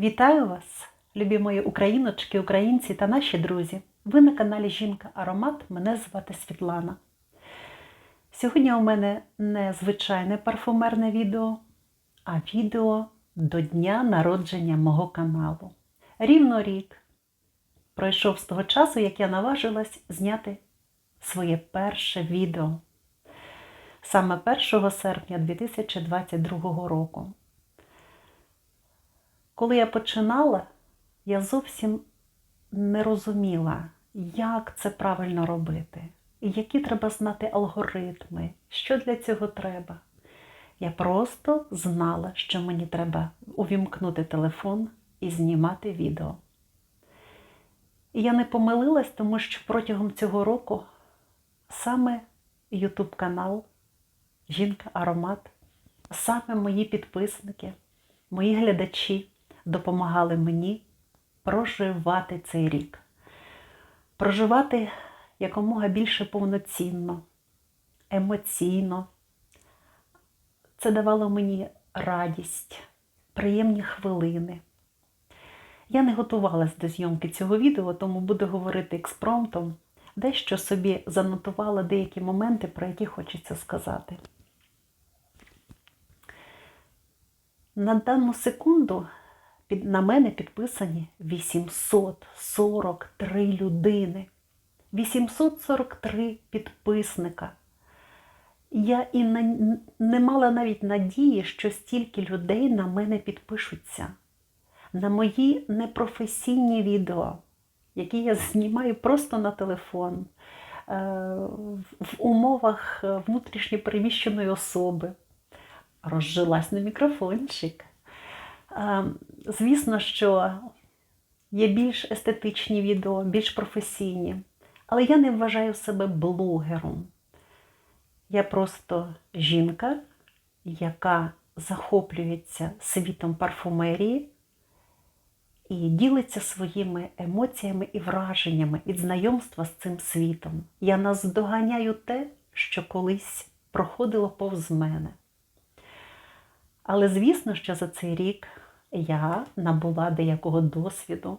Вітаю вас, любі мої україночки, українці та наші друзі. Ви на каналі Жінка Аромат. Мене звати Світлана. Сьогодні у мене не звичайне парфумерне відео, а відео до дня народження мого каналу. Рівно рік пройшов з того часу, як я наважилась зняти своє перше відео. Саме 1 серпня 2022 року. Коли я починала, я зовсім не розуміла, як це правильно робити, і які треба знати алгоритми, що для цього треба. Я просто знала, що мені треба увімкнути телефон і знімати відео. І я не помилилась, тому що протягом цього року саме YouTube канал Жінка Аромат, саме мої підписники, мої глядачі допомагали мені проживати цей рік, проживати якомога більше повноцінно, емоційно. Це давало мені радість, приємні хвилини. Я не готувалась до зйомки цього відео, тому буду говорити експромтом, дещо собі занотувала деякі моменти, про які хочеться сказати. На дану секунду під, на мене підписані 843 людини. 843 підписника. Я і на, не мала навіть надії, що стільки людей на мене підпишуться. На мої непрофесійні відео, які я знімаю просто на телефон, е, в умовах внутрішньопереміщеної особи. Розжилась на мікрофончик. Звісно, що є більш естетичні відео, більш професійні, але я не вважаю себе блогером. Я просто жінка, яка захоплюється світом парфумерії і ділиться своїми емоціями і враженнями від знайомства з цим світом. Я наздоганяю те, що колись проходило повз мене. Але звісно, що за цей рік я набула деякого досвіду,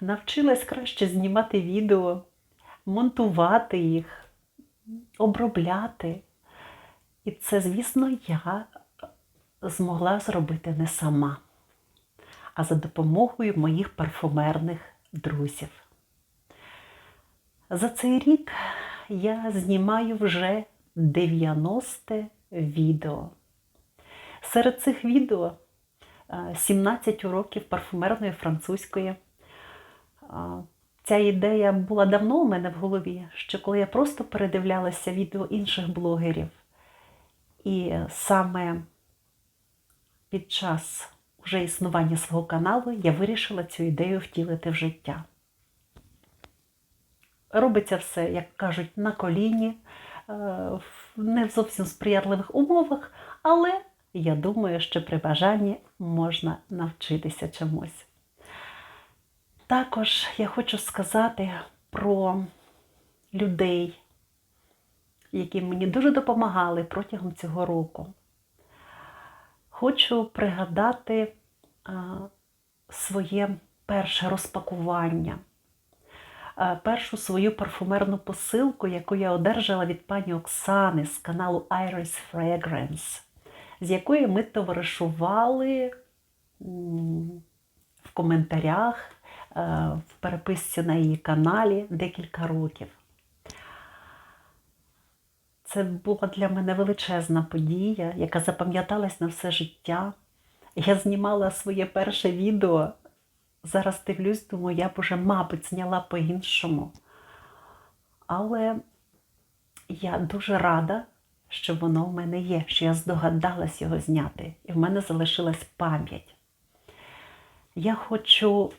навчилась краще знімати відео, монтувати їх, обробляти. І це, звісно, я змогла зробити не сама, а за допомогою моїх парфумерних друзів. За цей рік я знімаю вже 90 відео. Серед цих відео 17 уроків парфумерної французької. Ця ідея була давно у мене в голові, що коли я просто передивлялася відео інших блогерів, і саме під час вже існування свого каналу я вирішила цю ідею втілити в життя. Робиться все, як кажуть, на коліні, в не зовсім сприятливих умовах, але я думаю, що при бажанні можна навчитися чомусь. Також я хочу сказати про людей, які мені дуже допомагали протягом цього року. Хочу пригадати а, своє перше розпакування, а, першу свою парфумерну посилку, яку я одержала від пані Оксани з каналу Iris Fragrance з якою ми товаришували в коментарях, е, в переписці на її каналі декілька років. Це була для мене величезна подія, яка запам'яталась на все життя. Я знімала своє перше відео. Зараз дивлюсь, думаю, я б уже, мабуть, зняла по-іншому. Але я дуже рада, що воно в мене є, що я здогадалась його зняти, і в мене залишилась пам'ять. Я хочу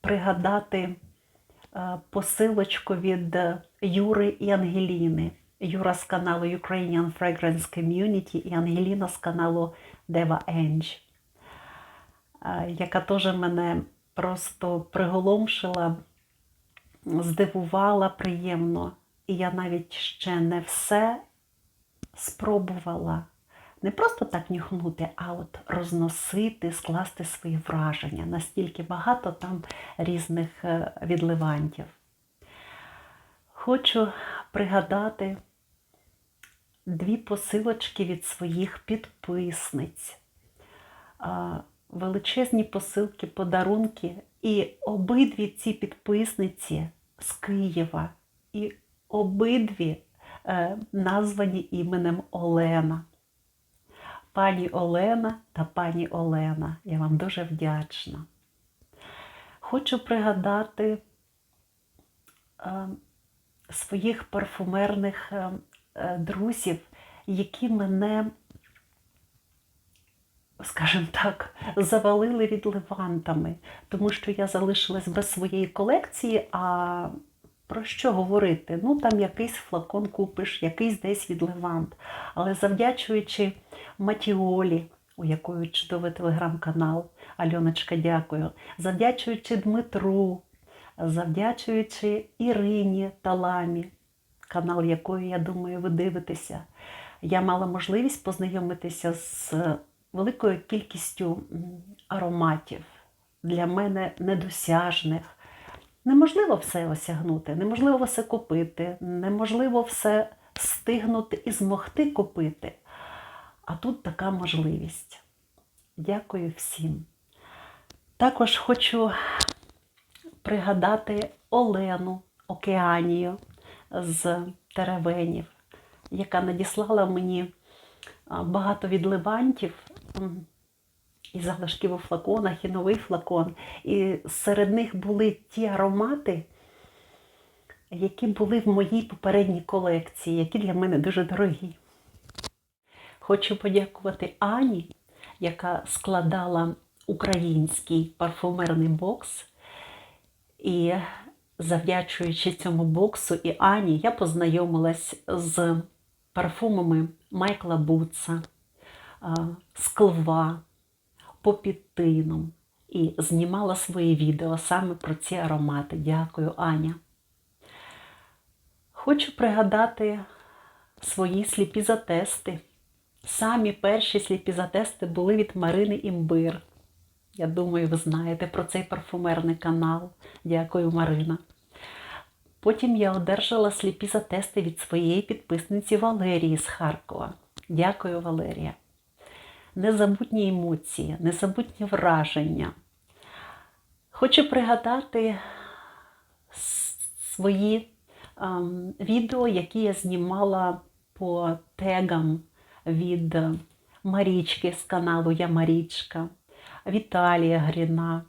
пригадати е, посилочку від Юри і Ангеліни. Юра з каналу Ukrainian Fragrance Community і Ангеліна з каналу Deva Enge, е, яка теж мене просто приголомшила, здивувала приємно. І я навіть ще не все спробувала. не просто так нюхнути, а от розносити, скласти свої враження. Настільки багато там різних е, відливантів. Хочу пригадати дві посилочки від своїх підписниць. Величезні посилки, подарунки. І обидві ці підписниці з Києва. І обидві е, названі іменем Олена. Пані Олена та пані Олена. Я вам дуже вдячна. Хочу пригадати е, своїх парфумерних е, друзів, які мене, скажімо так, завалили відливантами, тому що я залишилась без своєї колекції. а про що говорити? Ну, там якийсь флакон купиш, якийсь десь відливант. Але завдячуючи Матіолі, у якої чудовий телеграм-канал, Альоночка, дякую, завдячуючи Дмитру, завдячуючи Ірині Таламі, канал якої, я думаю, ви дивитеся, я мала можливість познайомитися з великою кількістю ароматів, для мене недосяжних. Неможливо все осягнути, неможливо все купити, неможливо все стигнути і змогти купити. А тут така можливість. Дякую всім. Також хочу пригадати Олену Океанію з Теревенів, яка надіслала мені багато відливантів і залишків у флаконах, і новий флакон. І серед них були ті аромати, які були в моїй попередній колекції, які для мене дуже дорогі. Хочу подякувати Ані, яка складала український парфумерний бокс. І завдячуючи цьому боксу і Ані, я познайомилась з парфумами Майкла Буца, Склва, Попітином і знімала свої відео саме про ці аромати. Дякую, Аня. Хочу пригадати свої сліпі затести. Самі перші сліпі затести були від Марини Імбир. Я думаю, ви знаєте про цей парфумерний канал. Дякую, Марина. Потім я одержала сліпі затести від своєї підписниці Валерії з Харкова. Дякую, Валерія. Незабутні емоції, незабутні враження. Хочу пригадати свої ем, відео, які я знімала по тегам від Марічки з каналу Я Марічка, Віталія Гріна,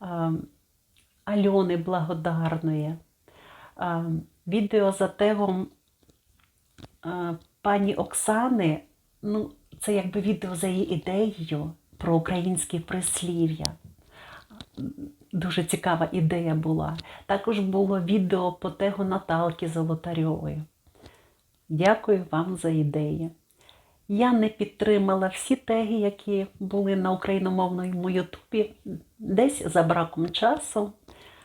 ем, Альони Благодарної. Ем, відео за тегом е, пані Оксани. ну, це якби відео за її ідеєю про українські прислів'я. Дуже цікава ідея була. Також було відео по тегу Наталки Золотарьової. Дякую вам за ідеї. Я не підтримала всі теги, які були на україномовному Ютубі, десь за браком часу,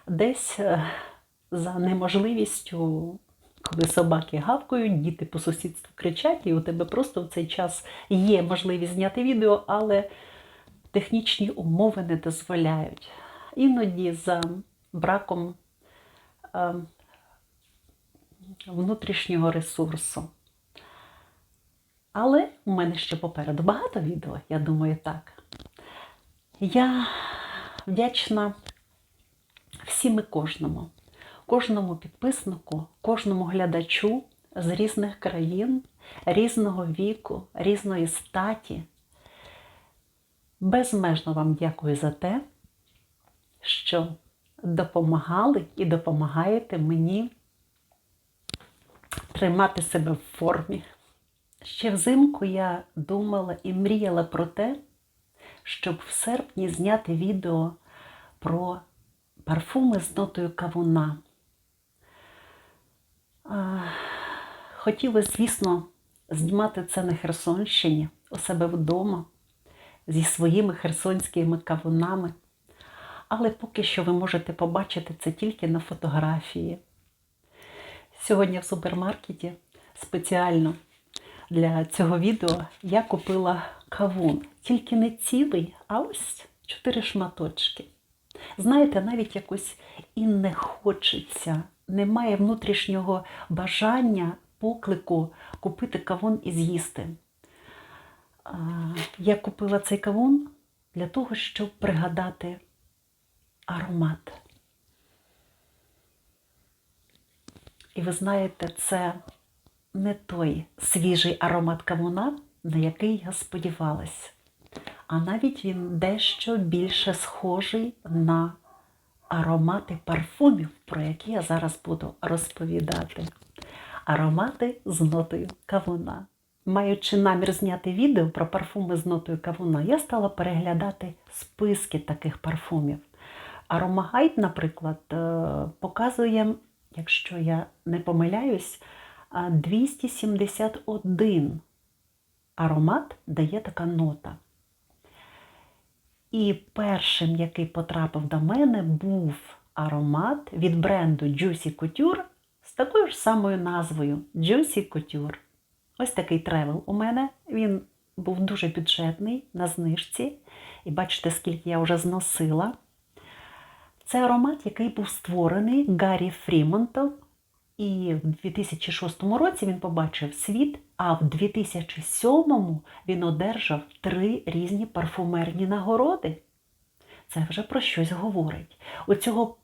десь е, за неможливістю коли собаки гавкають, діти по сусідству кричать, і у тебе просто в цей час є можливість зняти відео, але технічні умови не дозволяють. Іноді за браком е, внутрішнього ресурсу. Але у мене ще попереду багато відео, я думаю, так. Я вдячна всім і кожному кожному підписнику, кожному глядачу з різних країн, різного віку, різної статі. Безмежно вам дякую за те, що допомагали і допомагаєте мені тримати себе в формі. Ще взимку я думала і мріяла про те, щоб в серпні зняти відео про парфуми з нотою кавуна. Хотілося, звісно, знімати це на Херсонщині у себе вдома зі своїми херсонськими кавунами. Але поки що ви можете побачити це тільки на фотографії. Сьогодні в супермаркеті спеціально для цього відео я купила кавун. Тільки не цілий, а ось чотири шматочки. Знаєте, навіть якось і не хочеться, немає внутрішнього бажання, поклику купити кавун і з'їсти. Я купила цей кавун для того, щоб пригадати аромат. І ви знаєте, це не той свіжий аромат кавуна, на який я сподівалась. А навіть він дещо більше схожий на аромати парфумів, про які я зараз буду розповідати. Аромати з нотою кавуна. Маючи намір зняти відео про парфуми з нотою кавуна, я стала переглядати списки таких парфумів. Аромагайд, наприклад, е, показує, якщо я не помиляюсь, 271 аромат дає така нота. І першим, який потрапив до мене, був аромат від бренду Juicy Couture з такою ж самою назвою Juicy Couture. Ось такий тревел у мене. Він був дуже бюджетний на знижці. І бачите, скільки я вже зносила. Це аромат, який був створений Гаррі Фрімонтом. І в 2006 році він побачив світ, а в 2007 він одержав три різні парфумерні нагороди. Це вже про щось говорить. У цього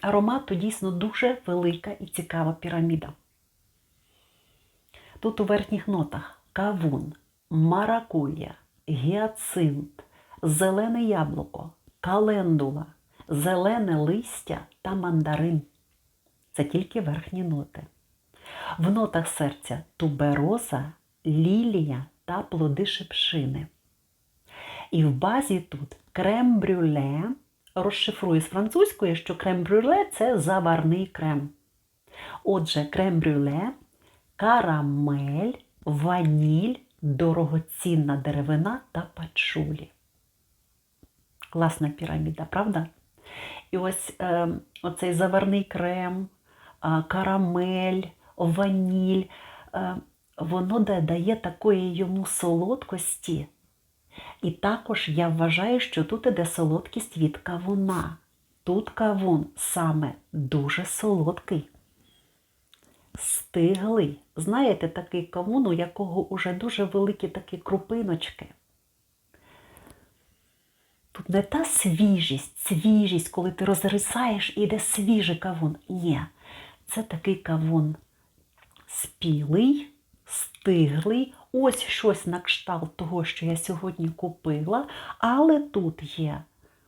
аромату дійсно дуже велика і цікава піраміда. Тут у верхніх нотах кавун, маракуя, гіацинт, зелене яблуко, календула, зелене листя та мандарин. Це тільки верхні ноти. В нотах серця тубероза, лілія та плоди шипшини. І в базі тут крем-брюле. Розшифрую з французької, що крем-брюле це заварний крем. Отже, крем-брюле, карамель, ваніль, дорогоцінна деревина та пачулі. Класна піраміда, правда? І ось е, оцей заварний крем, карамель, ваніль, е, воно додає такої йому солодкості. І також я вважаю, що тут іде солодкість від кавуна. Тут кавун саме дуже солодкий, стиглий. Знаєте, такий кавун, у якого вже дуже великі такі крупиночки. Тут не та свіжість, свіжість, коли ти розрисаєш і йде свіжий кавун. Ні, це такий кавун спілий, стиглий. Ось щось на кшталт того, що я сьогодні купила, але тут є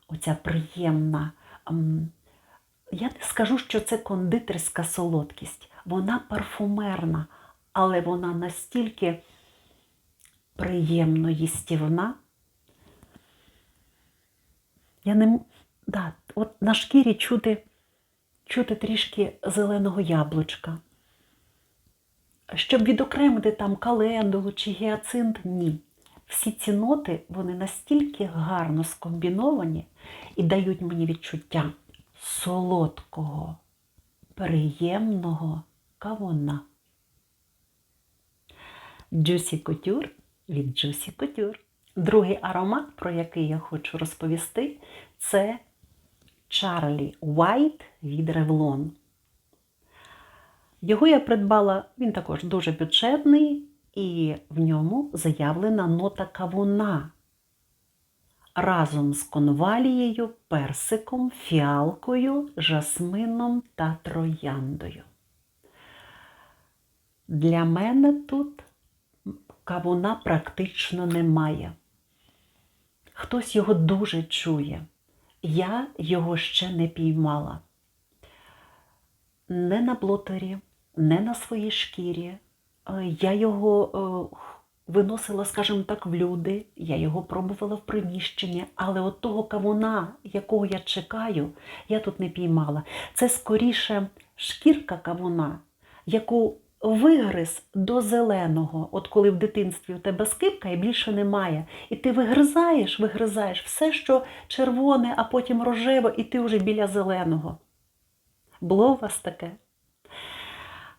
оця приємна. Я не скажу, що це кондитерська солодкість. Вона парфумерна, але вона настільки приємно їстівна. Я не да, от на шкірі чути, чути трішки зеленого яблучка. Щоб відокремити там календулу чи гіацинт, ні. Всі ці ноти вони настільки гарно скомбіновані і дають мені відчуття солодкого, приємного кавуна. Juicy Couture від Juicy Couture. Другий аромат, про який я хочу розповісти, це Charlie White від Revlon. Його я придбала, він також дуже бюджетний, і в ньому заявлена нота кавуна разом з конвалією, персиком, фіалкою, жасмином та трояндою. Для мене тут кавуна практично немає. Хтось його дуже чує. Я його ще не піймала. Не на блотері, не на своїй шкірі. Е, Я його е, виносила, скажімо так, в люди, я його пробувала в приміщенні, але от того кавуна, якого я чекаю, я тут не піймала. Це скоріше шкірка кавуна, яку вигриз до зеленого. От коли в дитинстві у тебе скипка і більше немає. І ти вигризаєш, вигризаєш все, що червоне, а потім рожеве, і ти вже біля зеленого. Було у вас таке?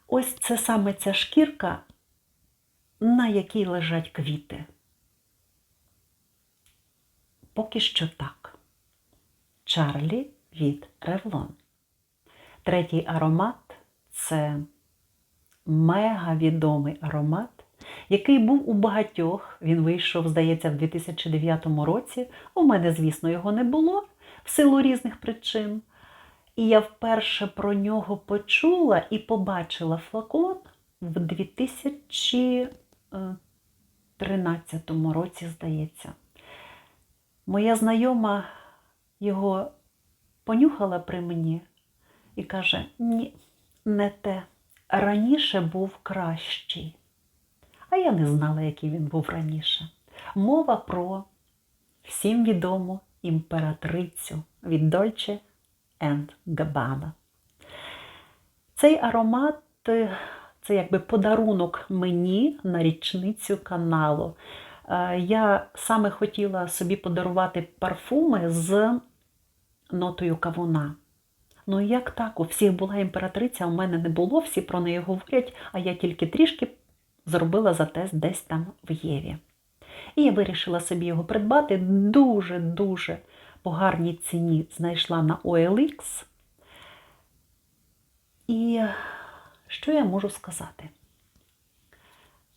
Ось це саме ця шкірка на якій лежать квіти. Поки що так. Чарлі від Ревлон. Третій аромат це мега відомий аромат, який був у багатьох. Він вийшов, здається, в 2009 році. У мене, звісно, його не було в силу різних причин. І я вперше про нього почула і побачила флакон в 2013 році, здається. Моя знайома його понюхала при мені і каже: ні, не те. Раніше був кращий. А я не знала, який він був раніше. Мова про всім відому імператрицю від Dolce Gabbana. Цей аромат е, це якби подарунок мені на річницю каналу. Е, Я саме хотіла собі подарувати парфуми з нотою кавуна. Ну як так? У всіх була імператриця, а у мене не було, всі про неї говорять, а я тільки трішки зробила затест десь там в Єві. І я вирішила собі його придбати дуже-дуже по гарній ціні знайшла на OLX. І що я можу сказати?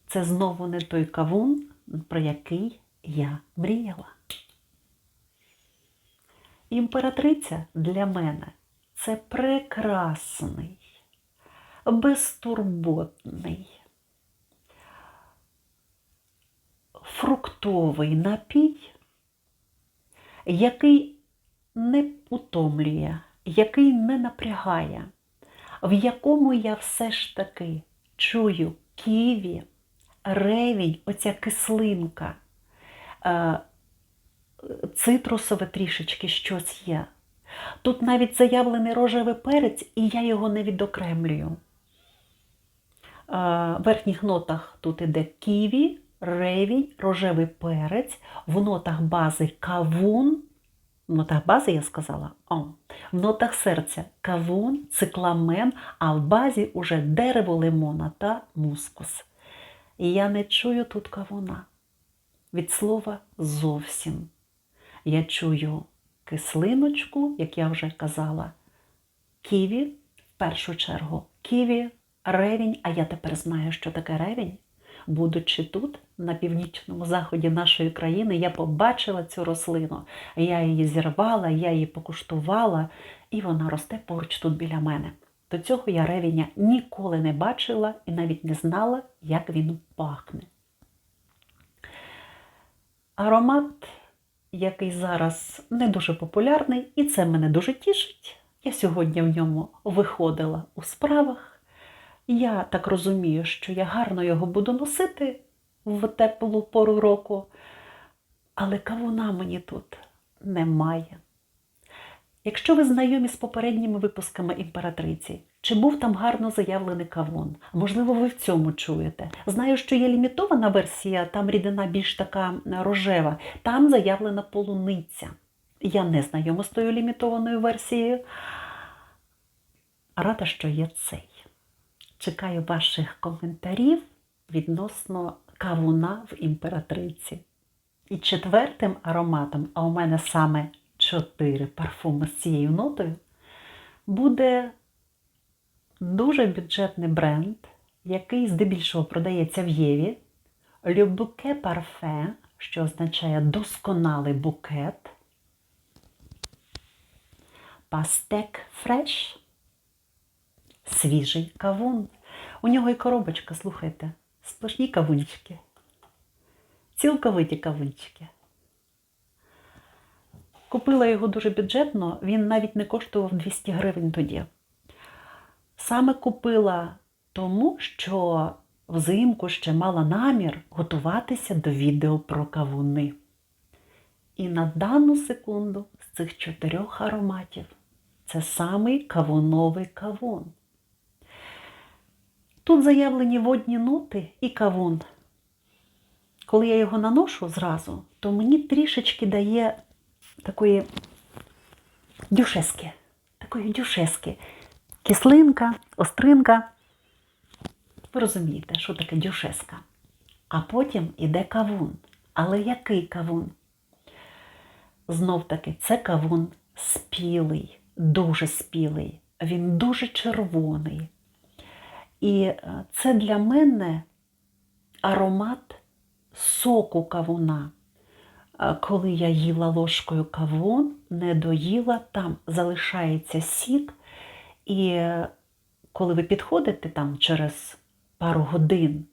Це знову не той кавун, про який я мріяла. Імператриця для мене це прекрасний, безтурботний, фруктовий напій, який не утомлює, який не напрягає, в якому я все ж таки чую ківі, ревінь, оця кислинка, е, цитрусове трішечки щось є. Тут навіть заявлений рожевий перець, і я його не відокремлюю. Е, В верхніх нотах тут іде ківі, ревінь, рожевий перець, в нотах бази кавун. В нотах бази я сказала, о, в нотах серця кавун, цикламен, а в базі уже дерево лимона та мускус. І я не чую тут кавуна. Від слова зовсім. Я чую кислиночку, як я вже казала, ківі, в першу чергу, ківі, ревінь, а я тепер знаю, що таке ревінь. Будучи тут, на північному заході нашої країни, я побачила цю рослину. Я її зірвала, я її покуштувала, і вона росте поруч тут біля мене. До цього я ревіня ніколи не бачила і навіть не знала, як він пахне. Аромат, який зараз не дуже популярний, і це мене дуже тішить. Я сьогодні в ньому виходила у справах. Я так розумію, що я гарно його буду носити в теплу пору року, але кавуна мені тут немає. Якщо ви знайомі з попередніми випусками імператриці, чи був там гарно заявлений кавун? Можливо, ви в цьому чуєте. Знаю, що є лімітована версія, там рідина більш така рожева, там заявлена полуниця. Я не знайома з тою лімітованою версією. Рада, що є цей. Чекаю ваших коментарів відносно кавуна в імператриці. І четвертим ароматом, а у мене саме чотири парфуми з цією нотою, буде дуже бюджетний бренд, який здебільшого продається в Єві. Bouquet Parfait, що означає досконалий букет. Пастек Фреш. Свіжий кавун. У нього і коробочка, слухайте, сплошні кавунчики. Цілковиті кавунчики. Купила його дуже бюджетно, він навіть не коштував 200 гривень тоді. Саме купила тому, що взимку ще мала намір готуватися до відео про кавуни. І на дану секунду з цих чотирьох ароматів це самий кавуновий кавун. Тут заявлені водні ноти і кавун. Коли я його наношу зразу, то мені трішечки дає такої дюшески, такої дюшески. Кислинка, остринка. Ви розумієте, що таке дюшеска. А потім іде кавун. Але який кавун? Знов таки, це кавун спілий, дуже спілий. Він дуже червоний. І е, це для мене аромат соку кавуна. Коли я їла ложкою кавун, не доїла, там залишається сік. І коли ви підходите там через пару годин,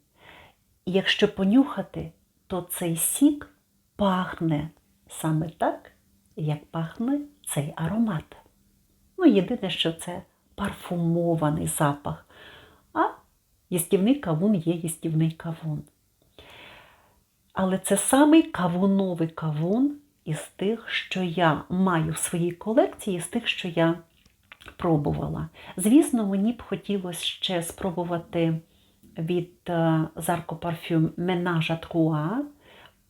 якщо понюхати, то цей сік пахне саме так, як пахне цей аромат. Ну, єдине, що це парфумований запах. А їстівний кавун є їстівний кавун. Але це самий кавуновий кавун із тих, що я маю в своїй колекції, з тих, що я пробувала. Звісно, мені б хотілося ще спробувати від Зарко Парфюм Менаж à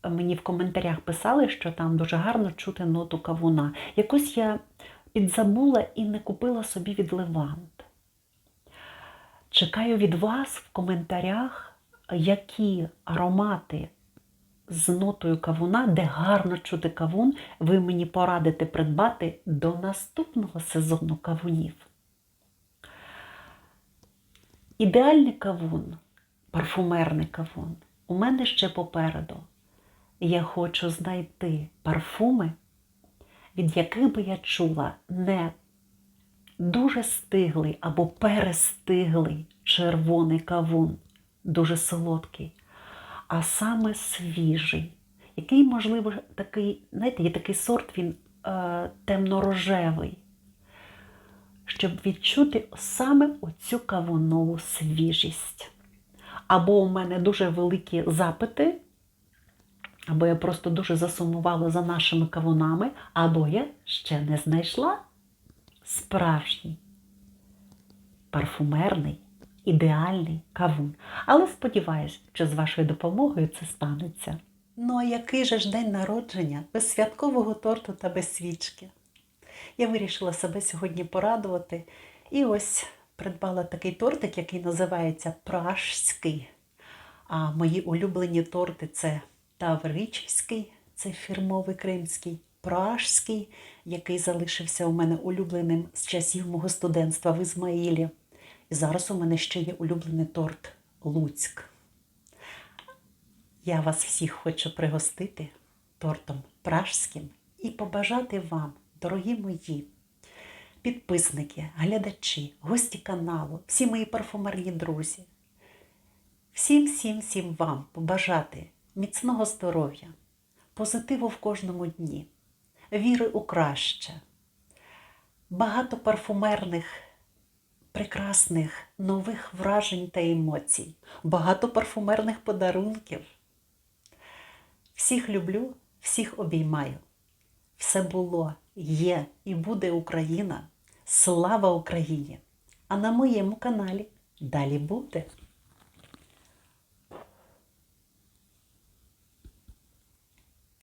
Мені в коментарях писали, що там дуже гарно чути ноту кавуна. Якось я підзабула і не купила собі від Левант. Чекаю від вас в коментарях, які аромати з нотою кавуна, де гарно чути кавун, ви мені порадите придбати до наступного сезону кавунів. Ідеальний кавун, парфумерний кавун, у мене ще попереду. Я хочу знайти парфуми, від яких би я чула не дуже стиглий або перестиглий червоний кавун, дуже солодкий, а саме свіжий, який, можливо, такий, знаєте, є такий сорт, він е, темно-рожевий, щоб відчути саме оцю кавунову свіжість. Або у мене дуже великі запити, або я просто дуже засумувала за нашими кавунами, або я ще не знайшла справжній парфумерний, ідеальний кавун. Але сподіваюся, що з вашою допомогою це станеться. Ну а який же ж день народження без святкового торту та без свічки? Я вирішила себе сьогодні порадувати і ось придбала такий тортик, який називається Пражський. А мої улюблені торти це Тавричівський, це фірмовий кримський, Пражський, який залишився у мене улюбленим з часів мого студентства в Ізмаїлі. І зараз у мене ще є улюблений торт Луцьк. Я вас всіх хочу пригостити тортом пражським і побажати вам, дорогі мої підписники, глядачі, гості каналу, всі мої парфумерні друзі. Всім, всім, всім вам побажати міцного здоров'я, позитиву в кожному дні, віри у краще, багато парфумерних, прекрасних нових вражень та емоцій, багато парфумерних подарунків. Всіх люблю, всіх обіймаю. Все було, є і буде Україна. Слава Україні! А на моєму каналі далі буде.